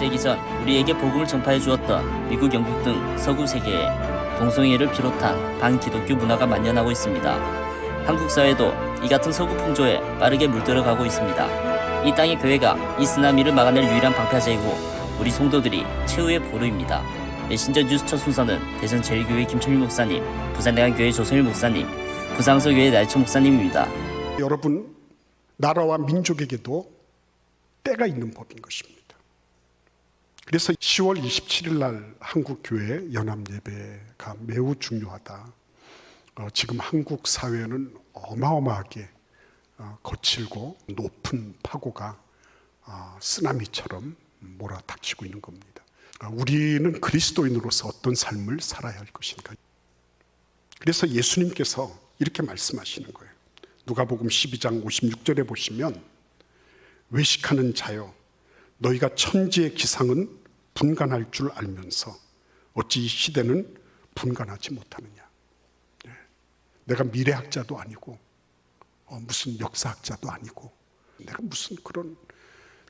20세기 전 우리에게 복음을 전파해 주었던 미국, 영국 등 서구 세계에 동성애를 비롯한 반기독교 문화가 만연하고 있습니다. 한국 사회도 이 같은 서구 풍조에 빠르게 물들어가고 있습니다. 이 땅의 교회가 이 쓰나미를 막아낼 유일한 방파제이고 우리 성도들이 최후의 보루입니다. 메신저 뉴스 첫 순서는 대전 제일교회 김철일 목사님, 부산대한교회 조성일 목사님, 부상서교회 날초 목사님입니다. 여러분 나라와 민족에게도 때가 있는 법인 것입니다. 그래서 10월 27일 날 한국 교회 연합 예배가 매우 중요하다. 어, 지금 한국 사회는 어마어마하게 어, 거칠고 높은 파고가 어, 쓰나미처럼 몰아닥치고 있는 겁니다. 어, 우리는 그리스도인으로서 어떤 삶을 살아야 할 것인가? 그래서 예수님께서 이렇게 말씀하시는 거예요. 누가복음 12장 56절에 보시면 외식하는 자여 너희가 천지의 기상은 분간할 줄 알면서 어찌 이 시대는 분간하지 못하느냐. 네. 내가 미래학자도 아니고 어, 무슨 역사학자도 아니고 내가 무슨 그런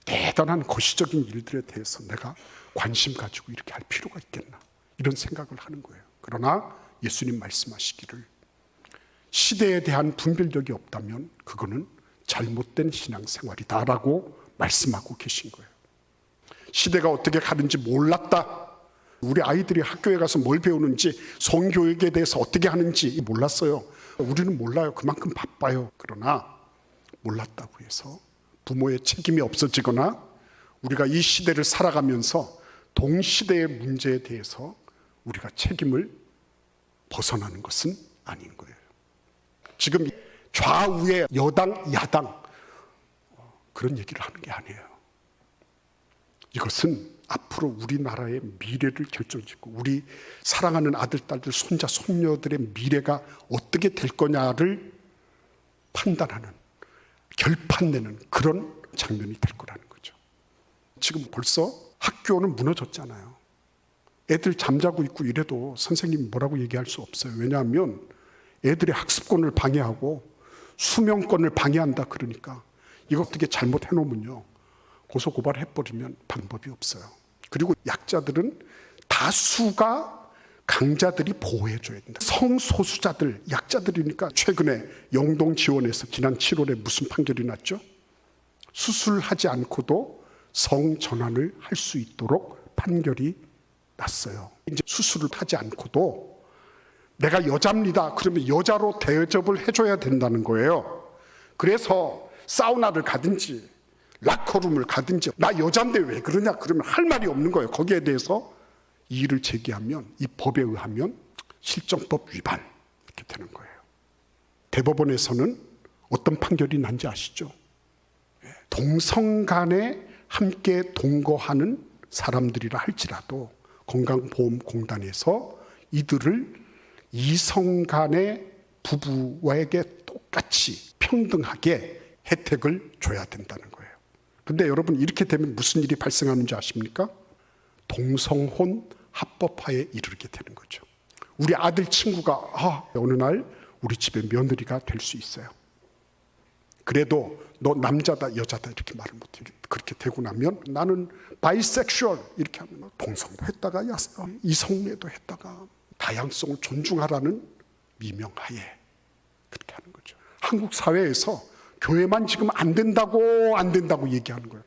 대단한 거시적인 일들에 대해서 내가 관심 가지고 이렇게 할 필요가 있겠나 이런 생각을 하는 거예요. 그러나 예수님 말씀하시기를 시대에 대한 분별력이 없다면 그거는 잘못된 신앙생활이다라고 말씀하고 계신 거예요. 시대가 어떻게 가는지 몰랐다. 우리 아이들이 학교에 가서 뭘 배우는지 성교육에 대해서 어떻게 하는지 몰랐어요. 우리는 몰라요. 그만큼 바빠요. 그러나 몰랐다고 해서 부모의 책임이 없어지거나 우리가 이 시대를 살아가면서 동시대의 문제에 대해서 우리가 책임을 벗어나는 것은 아닌 거예요. 지금 좌우의 여당, 야당 어, 그런 얘기를 하는 게 아니에요. 이것은 앞으로 우리나라의 미래를 결정짓고 우리 사랑하는 아들, 딸들, 손자, 손녀들의 미래가 어떻게 될 거냐를 판단하는 결판내는 그런 장면이 될 거라는 거죠. 지금 벌써 학교는 무너졌잖아요. 애들 잠자고 있고 이래도 선생님이 뭐라고 얘기할 수 없어요. 왜냐하면 애들의 학습권을 방해하고 수명권을 방해한다 그러니까 이거 어떻게 잘못해 놓으면요. 고소 고발해 버리면 방법이 없어요. 그리고 약자들은 다수가 강자들이 보호해줘야 된다. 성소수자들, 약자들이니까 최근에 영동 지원에서 지난 7월에 무슨 판결이 났죠? 수술하지 않고도 성전환을 할 수 있도록 판결이 났어요. 이제 수술을 하지 않고도 내가 여자입니다. 그러면 여자로 대접을 해줘야 된다는 거예요. 그래서 사우나를 가든지 라커룸을 가든지 나 여잔데 왜 그러냐 그러면 할 말이 없는 거예요. 거기에 대해서 이의를 제기하면 이 법에 의하면 실정법 위반 이렇게 되는 거예요. 대법원에서는 어떤 판결이 난지 아시죠? 동성 간에 함께 동거하는 사람들이라 할지라도 건강보험공단에서 이들을 이성 간의 부부에게 똑같이 평등하게 혜택을 줘야 된다는 거예요. 근데 여러분 이렇게 되면 무슨 일이 발생하는지 아십니까? 동성혼 합법화에 이르게 되는 거죠. 우리 아들 친구가 아, 어느 날 우리 집에 며느리가 될 수 있어요. 그래도 너 남자다 여자다 이렇게 말을 못해 그렇게 되고 나면 나는 바이섹슈얼 이렇게 하면 동성도 했다가 이성애도 했다가 다양성을 존중하라는 미명하에 그렇게 하는 거죠. 한국 사회에서 교회만 지금 안 된다고 안 된다고 얘기하는 거예요.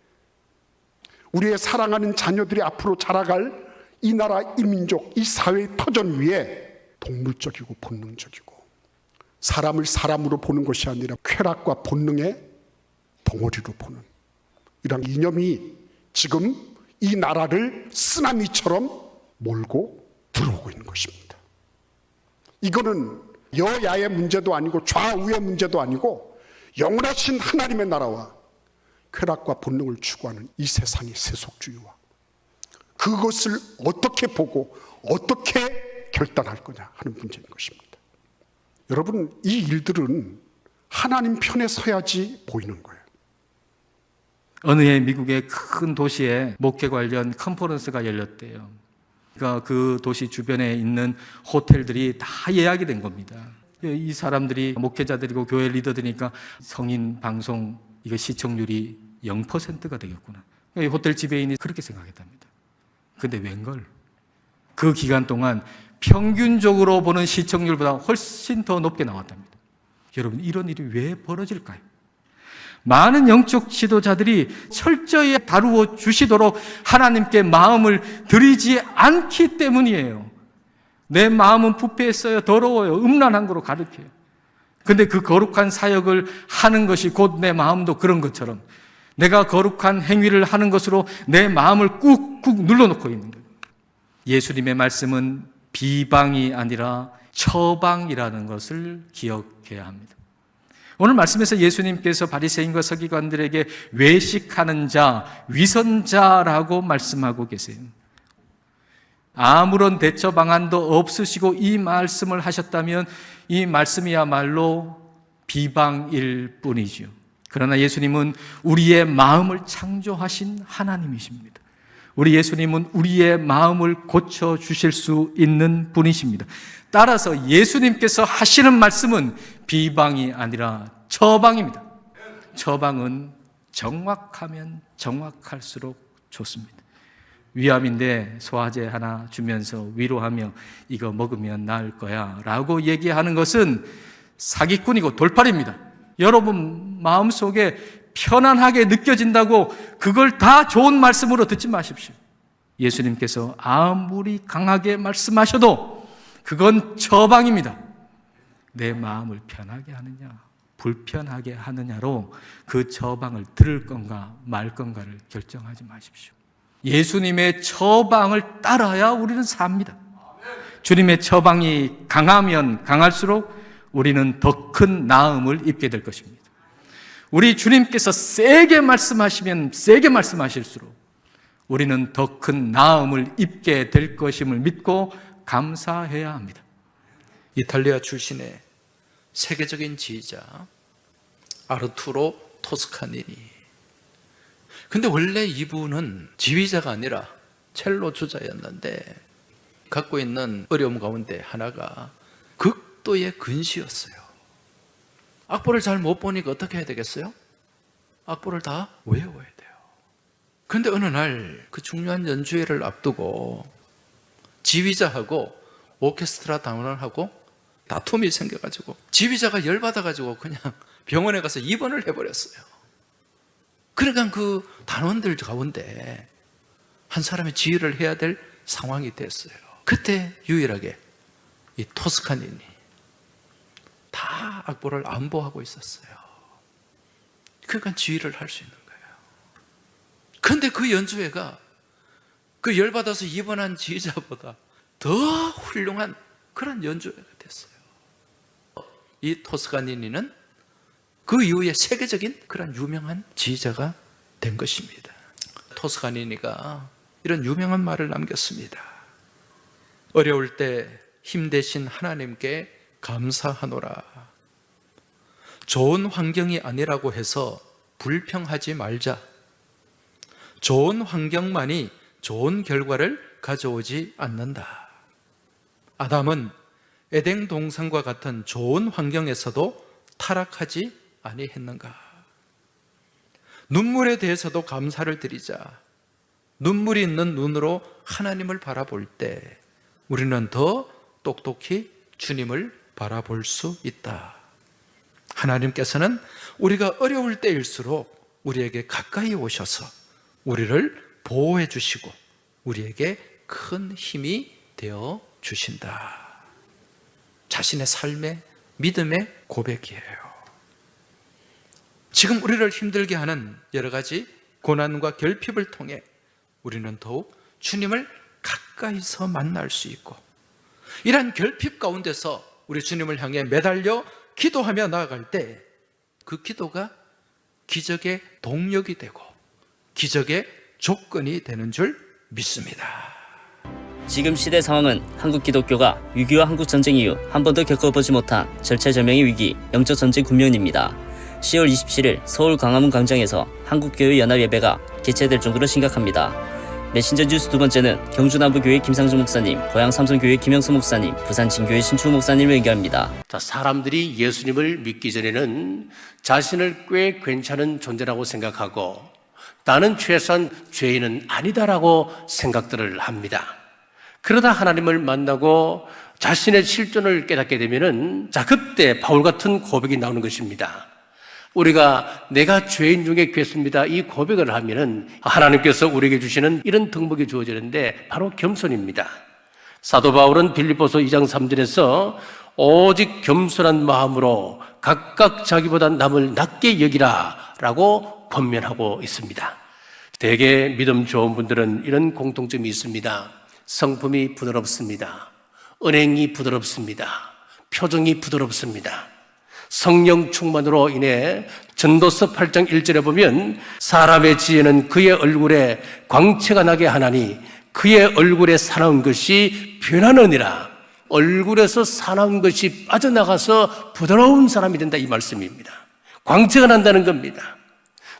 우리의 사랑하는 자녀들이 앞으로 자라갈 이 나라, 이 민족, 이 사회의 터전 위에 동물적이고 본능적이고 사람을 사람으로 보는 것이 아니라 쾌락과 본능의 덩어리로 보는 이런 이념이 지금 이 나라를 쓰나미처럼 몰고 들어오고 있는 것입니다. 이거는 여야의 문제도 아니고 좌우의 문제도 아니고 영원하신 하나님의 나라와 쾌락과 본능을 추구하는 이 세상의 세속주의와 그것을 어떻게 보고 어떻게 결단할 거냐 하는 문제인 것입니다. 여러분, 이 일들은 하나님 편에 서야지 보이는 거예요. 어느 해 미국의 큰 도시에 목회 관련 컨퍼런스가 열렸대요. 그러니까 그 도시 주변에 있는 호텔들이 다 예약이 된 겁니다. 이 사람들이 목회자들이고 교회 리더들이니까 성인 방송 이거 시청률이 0%가 되겠구나. 이 호텔 지배인이 그렇게 생각했답니다. 근데 웬걸? 그 기간 동안 평균적으로 보는 시청률보다 훨씬 더 높게 나왔답니다. 여러분, 이런 일이 왜 벌어질까요? 많은 영적 지도자들이 철저히 다루어 주시도록 하나님께 마음을 들이지 않기 때문이에요. 내 마음은 부패했어요. 더러워요. 음란한 거로 가르쳐요. 근데 그 거룩한 사역을 하는 것이 곧 내 마음도 그런 것처럼 내가 거룩한 행위를 하는 것으로 내 마음을 꾹꾹 눌러놓고 있는 거예요. 예수님의 말씀은 비방이 아니라 처방이라는 것을 기억해야 합니다. 오늘 말씀에서 예수님께서 바리새인과 서기관들에게 외식하는 자, 위선자라고 말씀하고 계세요. 아무런 대처 방안도 없으시고 이 말씀을 하셨다면 이 말씀이야말로 비방일 뿐이죠. 그러나 예수님은 우리의 마음을 창조하신 하나님이십니다. 우리 예수님은 우리의 마음을 고쳐 주실 수 있는 분이십니다. 따라서 예수님께서 하시는 말씀은 비방이 아니라 처방입니다. 처방은 정확하면 정확할수록 좋습니다. 위암인데 소화제 하나 주면서 위로하며 이거 먹으면 나을 거야 라고 얘기하는 것은 사기꾼이고 돌팔입니다. 여러분 마음속에 편안하게 느껴진다고 그걸 다 좋은 말씀으로 듣지 마십시오. 예수님께서 아무리 강하게 말씀하셔도 그건 처방입니다. 내 마음을 편하게 하느냐, 불편하게 하느냐로 그 처방을 들을 건가 말 건가를 결정하지 마십시오. 예수님의 처방을 따라야 우리는 삽니다. 주님의 처방이 강하면 강할수록 우리는 더 큰 나음을 입게 될 것입니다. 우리 주님께서 세게 말씀하시면 세게 말씀하실수록 우리는 더 큰 나음을 입게 될 것임을 믿고 감사해야 합니다. 이탈리아 출신의 세계적인 지휘자 아르투로 토스카니니. 근데 원래 이분은 지휘자가 아니라 첼로 주자였는데 갖고 있는 어려움 가운데 하나가 극도의 근시였어요. 악보를 잘 못 보니까 어떻게 해야 되겠어요? 악보를 다 외워야 돼요. 근데 어느 날 그 중요한 연주회를 앞두고 지휘자하고 오케스트라 당원하고 다툼이 생겨가지고 지휘자가 열받아가지고 그냥 병원에 가서 입원을 해버렸어요. 그러니까 그 단원들 가운데 한 사람이 지휘를 해야 될 상황이 됐어요. 그때 유일하게 이 토스카니니 다 악보를 안보하고 있었어요. 그러니까 지휘를 할 수 있는 거예요. 근데 그 연주회가 그 열받아서 입원한 지휘자보다 더 훌륭한 그런 연주회가 됐어요. 이 토스카니니는 그 이후에 세계적인 그런 유명한 지휘자가 된 것입니다. 토스카니니가 이런 유명한 말을 남겼습니다. 어려울 때 힘 대신 하나님께 감사하노라. 좋은 환경이 아니라고 해서 불평하지 말자. 좋은 환경만이 좋은 결과를 가져오지 않는다. 아담은 에덴 동산과 같은 좋은 환경에서도 타락하지 아니했는가? 눈물에 대해서도 감사를 드리자. 눈물이 있는 눈으로 하나님을 바라볼 때 우리는 더 똑똑히 주님을 바라볼 수 있다. 하나님께서는 우리가 어려울 때일수록 우리에게 가까이 오셔서 우리를 보호해 주시고 우리에게 큰 힘이 되어 주신다. 자신의 삶의 믿음의 고백이에요. 지금 우리를 힘들게 하는 여러 가지 고난과 결핍을 통해 우리는 더욱 주님을 가까이서 만날 수 있고 이러한 결핍 가운데서 우리 주님을 향해 매달려 기도하며 나아갈 때 그 기도가 기적의 동력이 되고 기적의 조건이 되는 줄 믿습니다. 지금 시대 상황은 한국 기독교가 6.25 한국 전쟁 이후 한 번도 겪어보지 못한 절체절명의 위기, 영적 전쟁 국면입니다. 10월 27일 서울 광화문 광장에서 한국교회 연합 예배가 개최될 정도로 심각합니다. 메신저 뉴스 두 번째는 경주남부교회 김상중 목사님, 고양 삼성교회 김영수 목사님, 부산 진교회 신추 목사님을 연결합니다. 자, 사람들이 예수님을 믿기 전에는 자신을 꽤 괜찮은 존재라고 생각하고 나는 최소한 죄인은 아니다라고 생각들을 합니다. 그러다 하나님을 만나고 자신의 실존을 깨닫게 되면은 자 그때 바울 같은 고백이 나오는 것입니다. 우리가 내가 죄인 중에 괴습니다. 이 고백을 하면은 하나님께서 우리에게 주시는 이런 덕목이 주어지는데 바로 겸손입니다. 사도 바울은 빌립보서 2장 3절에서 오직 겸손한 마음으로 각각 자기보다 남을 낮게 여기라 라고 권면하고 있습니다. 대개 믿음 좋은 분들은 이런 공통점이 있습니다. 성품이 부드럽습니다. 은행이 부드럽습니다. 표정이 부드럽습니다. 성령 충만으로 인해 전도서 8장 1절에 보면 사람의 지혜는 그의 얼굴에 광채가 나게 하나니 그의 얼굴에 사나운 것이 변하느니라. 얼굴에서 사나운 것이 빠져나가서 부드러운 사람이 된다 이 말씀입니다. 광채가 난다는 겁니다.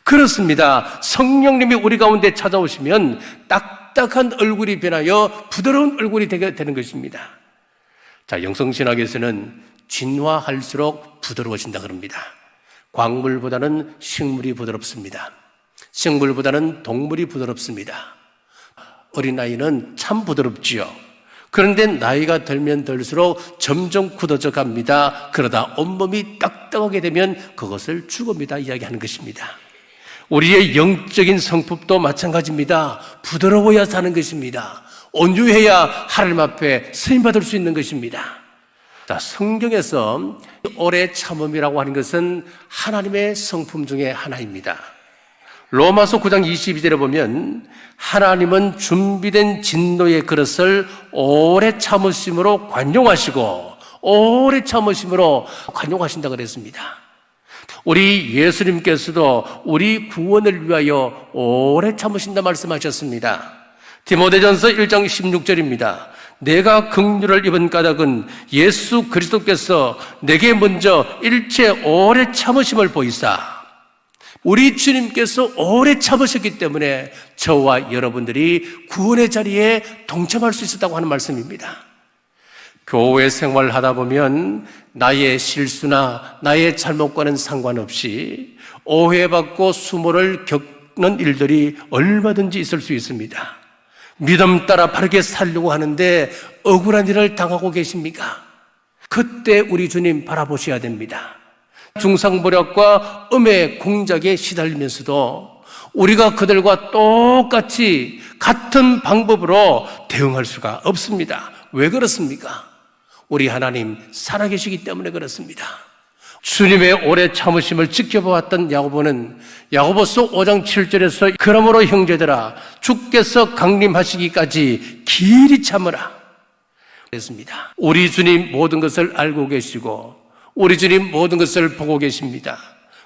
그렇습니다. 성령님이 우리 가운데 찾아오시면 딱딱한 얼굴이 변하여 부드러운 얼굴이 되게 되는 것입니다. 자, 영성신학에서는 진화할수록 부드러워진다 그럽니다. 광물보다는 식물이 부드럽습니다. 식물보다는 동물이 부드럽습니다. 어린아이는 참 부드럽지요. 그런데 나이가 들면 들수록 점점 굳어져 갑니다. 그러다 온몸이 딱딱하게 되면 그것을 죽음이다 이야기하는 것입니다. 우리의 영적인 성품도 마찬가지입니다. 부드러워야 사는 것입니다. 온유해야 하나님 앞에 쓰임 받을 수 있는 것입니다. 자, 성경에서 오래 참음이라고 하는 것은 하나님의 성품 중에 하나입니다. 로마서 9장 22절에 보면 하나님은 준비된 진노의 그릇을 오래 참으심으로 관용하시고 오래 참으심으로 관용하신다 그랬습니다. 우리 예수님께서도 우리 구원을 위하여 오래 참으신다 말씀하셨습니다. 디모데전서 1장 16절입니다. 내가 긍휼을 입은 까닭은 예수 그리스도께서 내게 먼저 일체 오래 참으심을 보이사 우리 주님께서 오래 참으셨기 때문에 저와 여러분들이 구원의 자리에 동참할 수 있었다고 하는 말씀입니다. 교회 생활하다 보면 나의 실수나 나의 잘못과는 상관없이 오해받고 수모를 겪는 일들이 얼마든지 있을 수 있습니다. 믿음 따라 바르게 살려고 하는데 억울한 일을 당하고 계십니까? 그때 우리 주님 바라보셔야 됩니다. 중상보력과 음의 공작에 시달리면서도 우리가 그들과 똑같이 같은 방법으로 대응할 수가 없습니다. 왜 그렇습니까? 우리 하나님 살아계시기 때문에 그렇습니다. 주님의 오래 참으심을 지켜보았던 야고보는 야고보서 5장 7절에서 그러므로 형제들아 주께서 강림하시기까지 길이 참으라 그랬습니다. 우리 주님 모든 것을 알고 계시고 우리 주님 모든 것을 보고 계십니다.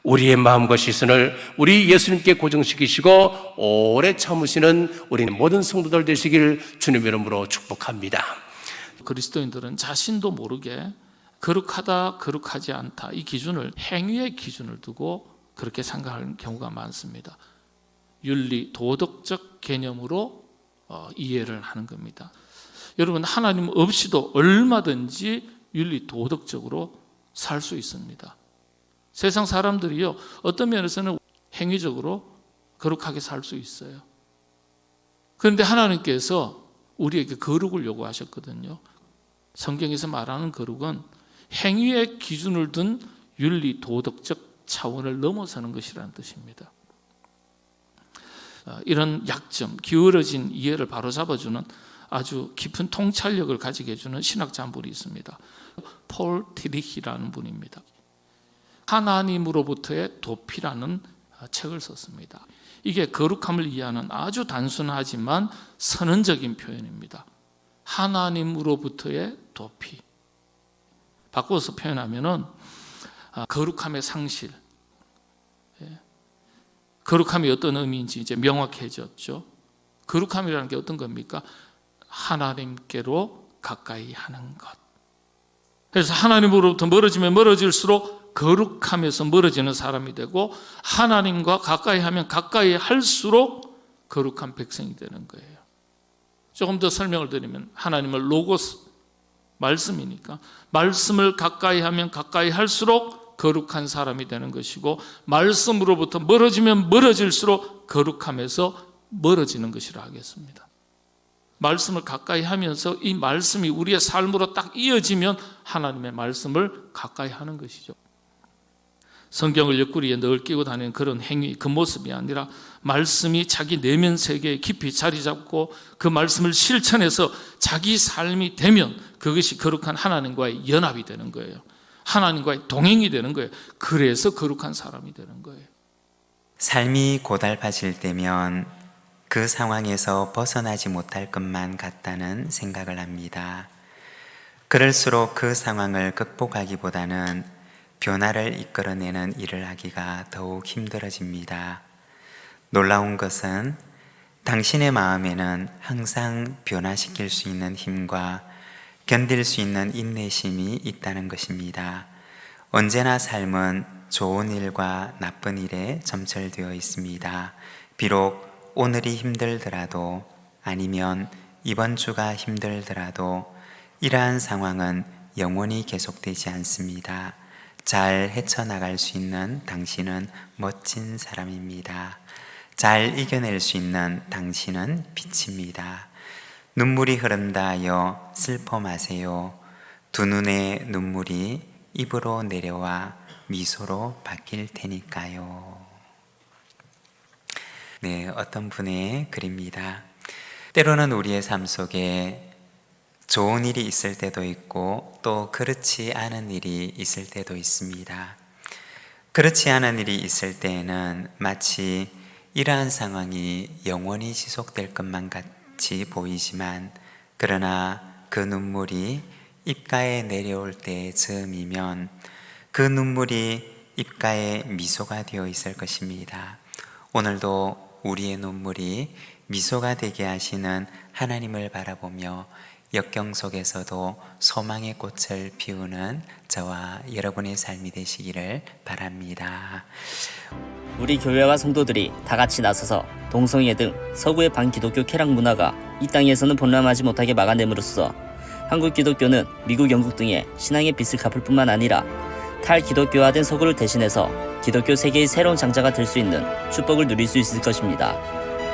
우리의 마음과 시선을 우리 예수님께 고정시키시고 오래 참으시는 우리 모든 성도들 되시길 주님 이름으로 축복합니다. 그리스도인들은 자신도 모르게 거룩하다, 거룩하지 않다 이 기준을 행위의 기준을 두고 그렇게 생각하는 경우가 많습니다. 윤리, 도덕적 개념으로 어, 이해를 하는 겁니다. 여러분 하나님 없이도 얼마든지 윤리, 도덕적으로 살 수 있습니다. 세상 사람들이요 어떤 면에서는 행위적으로 거룩하게 살 수 있어요. 그런데 하나님께서 우리에게 거룩을 요구하셨거든요. 성경에서 말하는 거룩은 행위의 기준을 둔 윤리 도덕적 차원을 넘어서는 것이라는 뜻입니다. 어, 이런 약점, 기울어진 이해를 바로잡아주는 아주 깊은 통찰력을 가지게 해주는 신학자 한 분이 있습니다. 폴 티리히라는 분입니다. 하나님으로부터의 도피라는 책을 썼습니다. 이게 거룩함을 이해하는 아주 단순하지만 선언적인 표현입니다. 하나님으로부터의 도피. 바꿔서 표현하면은 아, 거룩함의 상실. 예. 거룩함이 어떤 의미인지 이제 명확해졌죠. 거룩함이라는 게 어떤 겁니까? 하나님께로 가까이 하는 것. 그래서 하나님으로부터 멀어지면 멀어질수록 거룩함에서 멀어지는 사람이 되고 하나님과 가까이 하면 가까이 할수록 거룩한 백성이 되는 거예요. 조금 더 설명을 드리면 하나님을 로고스 말씀이니까 말씀을 가까이 하면 가까이 할수록 거룩한 사람이 되는 것이고 말씀으로부터 멀어지면 멀어질수록 거룩함에서 멀어지는 것이라 하겠습니다. 말씀을 가까이 하면서 이 말씀이 우리의 삶으로 딱 이어지면 하나님의 말씀을 가까이 하는 것이죠. 성경을 옆구리에 늘 끼고 다니는 그런 행위, 그 모습이 아니라 말씀이 자기 내면 세계에 깊이 자리 잡고 그 말씀을 실천해서 자기 삶이 되면 그것이 거룩한 하나님과의 연합이 되는 거예요. 하나님과의 동행이 되는 거예요. 그래서 거룩한 사람이 되는 거예요. 삶이 고달파질 때면 그 상황에서 벗어나지 못할 것만 같다는 생각을 합니다. 그럴수록 그 상황을 극복하기보다는 변화를 이끌어내는 일을 하기가 더욱 힘들어집니다. 놀라운 것은 당신의 마음에는 항상 변화시킬 수 있는 힘과 견딜 수 있는 인내심이 있다는 것입니다. 언제나 삶은 좋은 일과 나쁜 일에 점철되어 있습니다. 비록 오늘이 힘들더라도 아니면 이번 주가 힘들더라도 이러한 상황은 영원히 계속되지 않습니다. 잘 헤쳐나갈 수 있는 당신은 멋진 사람입니다. 잘 이겨낼 수 있는 당신은 빛입니다. 눈물이 흐른다 하여 슬퍼 마세요. 두 눈의 눈물이 입으로 내려와 미소로 바뀔 테니까요. 네, 어떤 분의 글입니다. 때로는 우리의 삶 속에 좋은 일이 있을 때도 있고 또 그렇지 않은 일이 있을 때도 있습니다. 그렇지 않은 일이 있을 때에는 마치 이러한 상황이 영원히 지속될 것만 같이 보이지만 그러나 그 눈물이 입가에 내려올 때 즈음이면 그 눈물이 입가에 미소가 되어 있을 것입니다. 오늘도 우리의 눈물이 미소가 되게 하시는 하나님을 바라보며 역경 속에서도 소망의 꽃을 피우는 저와 여러분의 삶이 되시기를 바랍니다. 우리 교회와 성도들이 다 같이 나서서 동성애 등 서구의 반기독교 쾌락 문화가 이 땅에서는 범람하지 못하게 막아냄으로써 한국 기독교는 미국, 영국 등의 신앙의 빚을 갚을 뿐만 아니라 탈기독교화된 서구를 대신해서 기독교 세계의 새로운 장자가 될 수 있는 축복을 누릴 수 있을 것입니다.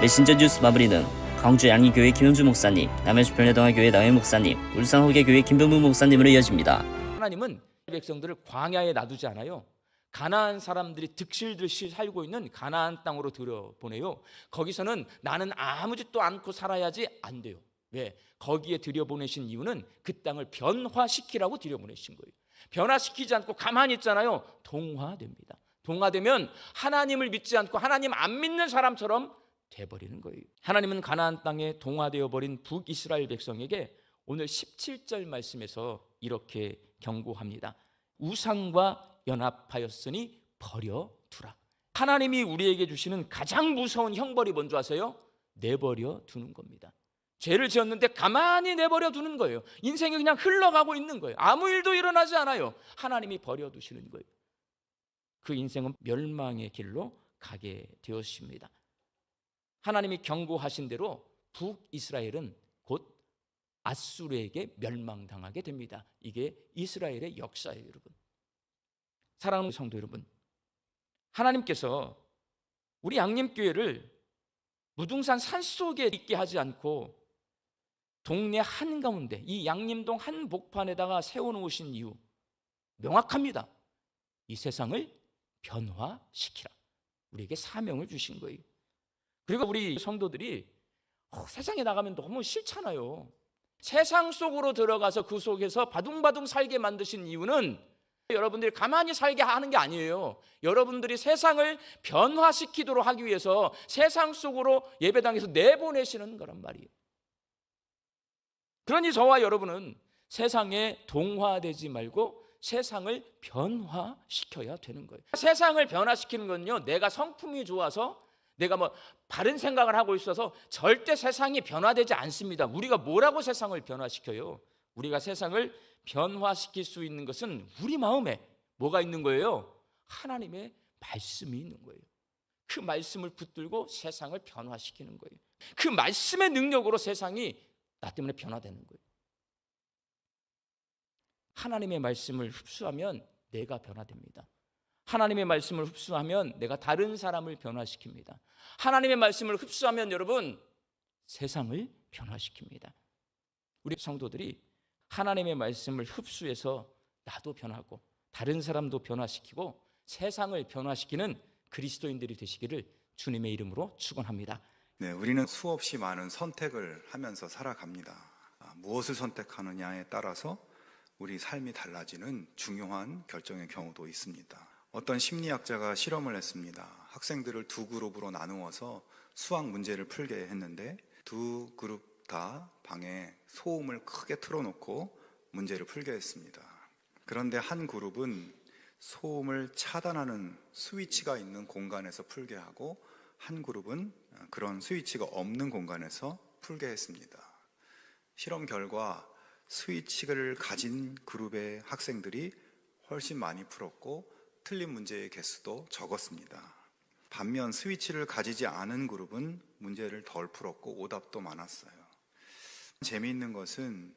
메신저 뉴스 마무리는 광주 양리교회 김현주 목사님, 남해주편회동화교회 남해 목사님, 울산 호계교회 김병문 목사님으로 이어집니다. 하나님은 백성들을 광야에 놔두지 않아요. 가나안 사람들이 득실득실 살고 있는 가나안 땅으로 들여보내요. 거기서는 나는 아무 짓도 않고 살아야지 안 돼요. 왜? 거기에 들여보내신 이유는 그 땅을 변화시키라고 들여보내신 거예요. 변화시키지 않고 가만히 있잖아요. 동화됩니다. 동화되면 하나님을 믿지 않고 하나님 안 믿는 사람처럼 돼버리는 거예요. 하나님은 가나안 땅에 동화되어 버린 북이스라엘 백성에게 오늘 17절 말씀에서 이렇게 경고합니다. 우상과 연합하였으니 버려두라. 하나님이 우리에게 주시는 가장 무서운 형벌이 뭔지 아세요? 내버려 두는 겁니다. 죄를 지었는데 가만히 내버려 두는 거예요. 인생이 그냥 흘러가고 있는 거예요. 아무 일도 일어나지 않아요. 하나님이 버려 두시는 거예요. 그 인생은 멸망의 길로 가게 되었습니다. 하나님이 경고하신 대로 북이스라엘은 곧 아수르에게 멸망당하게 됩니다. 이게 이스라엘의 역사예요, 여러분. 사랑하는 성도 여러분. 하나님께서 우리 양림교회를 무등산 산속에 있게 하지 않고 동네 한가운데 이 양림동 한 복판에다가 세워놓으신 이유 명확합니다. 이 세상을 변화시키라. 우리에게 사명을 주신 거예요. 그리고 우리 성도들이 어, 세상에 나가면 너무 싫잖아요. 세상 속으로 들어가서 그 속에서 바둥바둥 살게 만드신 이유는 여러분들이 가만히 살게 하는 게 아니에요. 여러분들이 세상을 변화시키도록 하기 위해서 세상 속으로 예배당에서 내보내시는 거란 말이에요. 그러니 저와 여러분은 세상에 동화되지 말고 세상을 변화시켜야 되는 거예요. 세상을 변화시키는 건요, 내가 성품이 좋아서 내가 뭐 바른 생각을 하고 있어서 절대 세상이 변화되지 않습니다. 우리가 뭐라고 세상을 변화시켜요? 우리가 세상을 변화시킬 수 있는 것은 우리 마음에 뭐가 있는 거예요? 하나님의 말씀이 있는 거예요. 그 말씀을 붙들고 세상을 변화시키는 거예요. 그 말씀의 능력으로 세상이 나 때문에 변화되는 거예요. 하나님의 말씀을 흡수하면 내가 변화됩니다. 하나님의 말씀을 흡수하면 내가 다른 사람을 변화시킵니다. 하나님의 말씀을 흡수하면 여러분 세상을 변화시킵니다. 우리 성도들이 하나님의 말씀을 흡수해서 나도 변하고 다른 사람도 변화시키고 세상을 변화시키는 그리스도인들이 되시기를 주님의 이름으로 축원합니다. 네, 우리는 수없이 많은 선택을 하면서 살아갑니다. 아, 무엇을 선택하느냐에 따라서 우리 삶이 달라지는 중요한 결정의 경우도 있습니다. 어떤 심리학자가 실험을 했습니다. 학생들을 두 그룹으로 나누어서 수학 문제를 풀게 했는데 두 그룹 다 방에 소음을 크게 틀어놓고 문제를 풀게 했습니다. 그런데 한 그룹은 소음을 차단하는 스위치가 있는 공간에서 풀게 하고 한 그룹은 그런 스위치가 없는 공간에서 풀게 했습니다. 실험 결과 스위치를 가진 그룹의 학생들이 훨씬 많이 풀었고 틀린 문제의 개수도 적었습니다. 반면 스위치를 가지지 않은 그룹은 문제를 덜 풀었고 오답도 많았어요. 재미있는 것은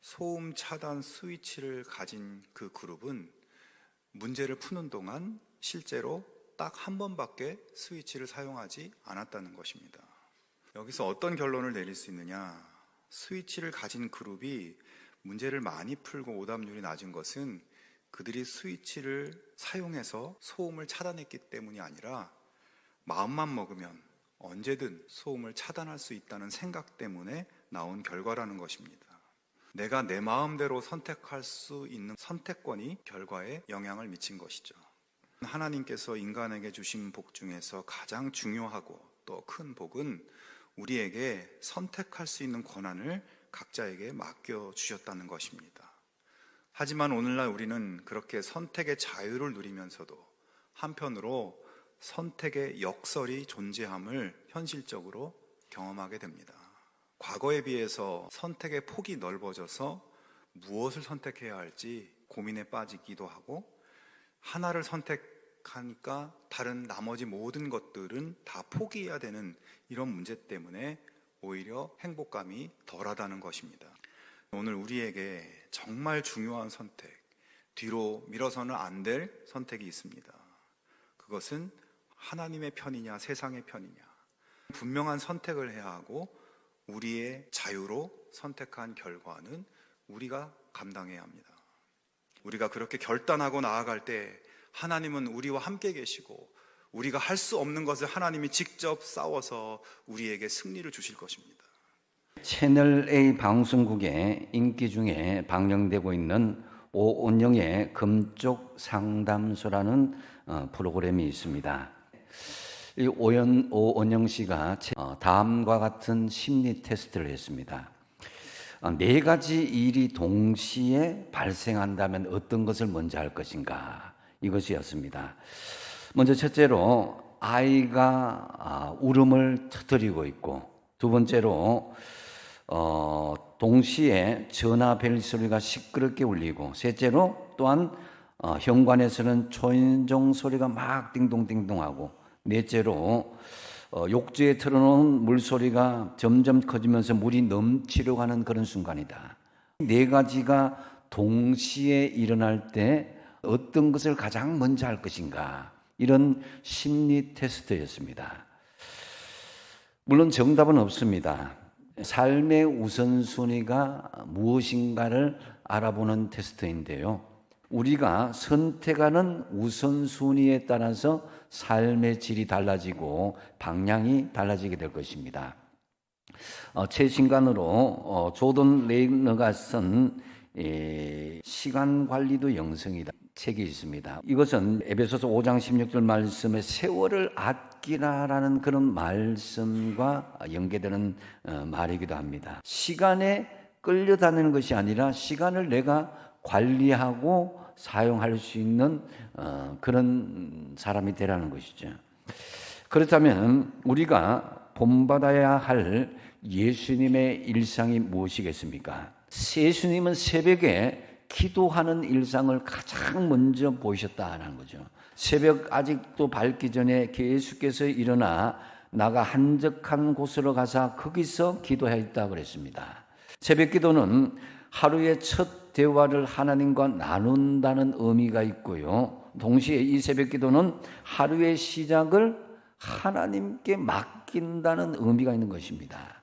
소음 차단 스위치를 가진 그 그룹은 문제를 푸는 동안 실제로 딱 한 번밖에 스위치를 사용하지 않았다는 것입니다. 여기서 어떤 결론을 내릴 수 있느냐? 스위치를 가진 그룹이 문제를 많이 풀고 오답률이 낮은 것은 그들이 스위치를 사용해서 소음을 차단했기 때문이 아니라 마음만 먹으면 언제든 소음을 차단할 수 있다는 생각 때문에 나온 결과라는 것입니다. 내가 내 마음대로 선택할 수 있는 선택권이 결과에 영향을 미친 것이죠. 하나님께서 인간에게 주신 복 중에서 가장 중요하고 또 큰 복은 우리에게 선택할 수 있는 권한을 각자에게 맡겨 주셨다는 것입니다. 하지만 오늘날 우리는 그렇게 선택의 자유를 누리면서도 한편으로 선택의 역설이 존재함을 현실적으로 경험하게 됩니다. 과거에 비해서 선택의 폭이 넓어져서 무엇을 선택해야 할지 고민에 빠지기도 하고 하나를 선택하니까 다른 나머지 모든 것들은 다 포기해야 되는 이런 문제 때문에 오히려 행복감이 덜하다는 것입니다. 오늘 우리에게 정말 중요한 선택, 뒤로 밀어서는 안 될 선택이 있습니다. 그것은 하나님의 편이냐, 세상의 편이냐. 분명한 선택을 해야 하고 우리의 자유로 선택한 결과는 우리가 감당해야 합니다. 우리가 그렇게 결단하고 나아갈 때 하나님은 우리와 함께 계시고 우리가 할 수 없는 것을 하나님이 직접 싸워서 우리에게 승리를 주실 것입니다. 채널 A 방송국의 인기 중에 방영되고 있는 오은영의 금쪽 상담소라는 어, 프로그램이 있습니다. 이 오연, 오은영 씨가 채- 어, 다음과 같은 심리 테스트를 했습니다. 어, 네 가지 일이 동시에 발생한다면 어떤 것을 먼저 할 것인가 이것이었습니다. 먼저 첫째로 아이가 아, 울음을 터뜨리고 있고 두 번째로 어, 동시에 전화 벨 소리가 시끄럽게 울리고 셋째로 또한 어, 현관에서는 초인종 소리가 막 띵동띵동하고 넷째로 어, 욕조에 틀어놓은 물소리가 점점 커지면서 물이 넘치려고 하는 그런 순간이다. 네 가지가 동시에 일어날 때 어떤 것을 가장 먼저 할 것인가 이런 심리 테스트였습니다. 물론 정답은 없습니다. 삶의 우선순위가 무엇인가를 알아보는 테스트인데요. 우리가 선택하는 우선순위에 따라서 삶의 질이 달라지고 방향이 달라지게 될 것입니다. 어, 최신간으로 어, 조던 레이너가 쓴 예, 시간 관리도 영성이다 책이 있습니다. 이것은 에베소서 5장 16절 말씀에 세월을 라라는 그런 말씀과 연계되는 어, 말이기도 합니다. 시간에 끌려다니는 것이 아니라 시간을 내가 관리하고 사용할 수 있는 어, 그런 사람이 되라는 것이죠. 그렇다면 우리가 본받아야 할 예수님의 일상이 무엇이겠습니까? 예수님은 새벽에 기도하는 일상을 가장 먼저 보이셨다는 거죠. 새벽 아직도 밝기 전에 예수께서 일어나 나가 한적한 곳으로 가서 거기서 기도했다 그랬습니다. 새벽 기도는 하루의 첫 대화를 하나님과 나눈다는 의미가 있고요. 동시에 이 새벽 기도는 하루의 시작을 하나님께 맡긴다는 의미가 있는 것입니다.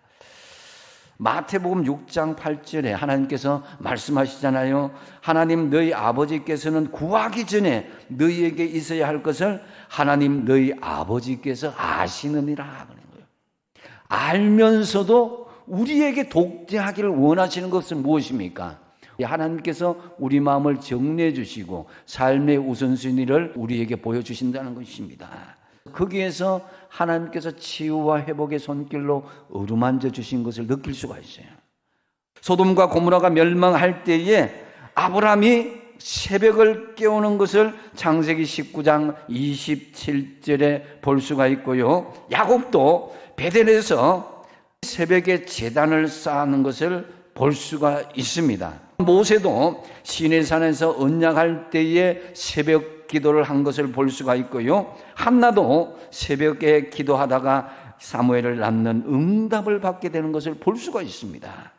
마태복음 6장 8절에 하나님께서 말씀하시잖아요. 하나님 너희 아버지께서는 구하기 전에 너희에게 있어야 할 것을 하나님 너희 아버지께서 아시느니라 하는 거예요. 알면서도 우리에게 독재하기를 원하시는 것은 무엇입니까? 하나님께서 우리 마음을 정리해 주시고 삶의 우선순위를 우리에게 보여주신다는 것입니다. 거기에서 하나님께서 치유와 회복의 손길로 어루만져 주신 것을 느낄 수가 있어요. 소돔과 고모라가 멸망할 때에 아브라함이 새벽을 깨우는 것을 창세기 19장 27절에 볼 수가 있고요. 야곱도 베델에서 새벽에 재단을 쌓는 것을 볼 수가 있습니다. 모세도 시내산에서 언약할 때에 새벽 기도를 한 것을 볼 수가 있고요. 한나도 새벽에 기도하다가 사무엘을 낳는 응답을 받게 되는 것을 볼 수가 있습니다.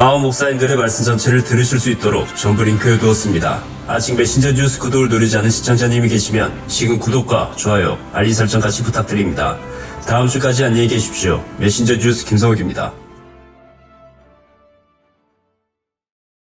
아홉 목사님들의 말씀 전체를 들으실 수 있도록 전부 링크해 두었습니다. 아직 메신저 뉴스 구독을 누르지 않은 시청자님이 계시면 지금 구독과 좋아요, 알림 설정까지 부탁드립니다. 다음 주까지 안녕히 계십시오. 메신저 뉴스 김성욱입니다.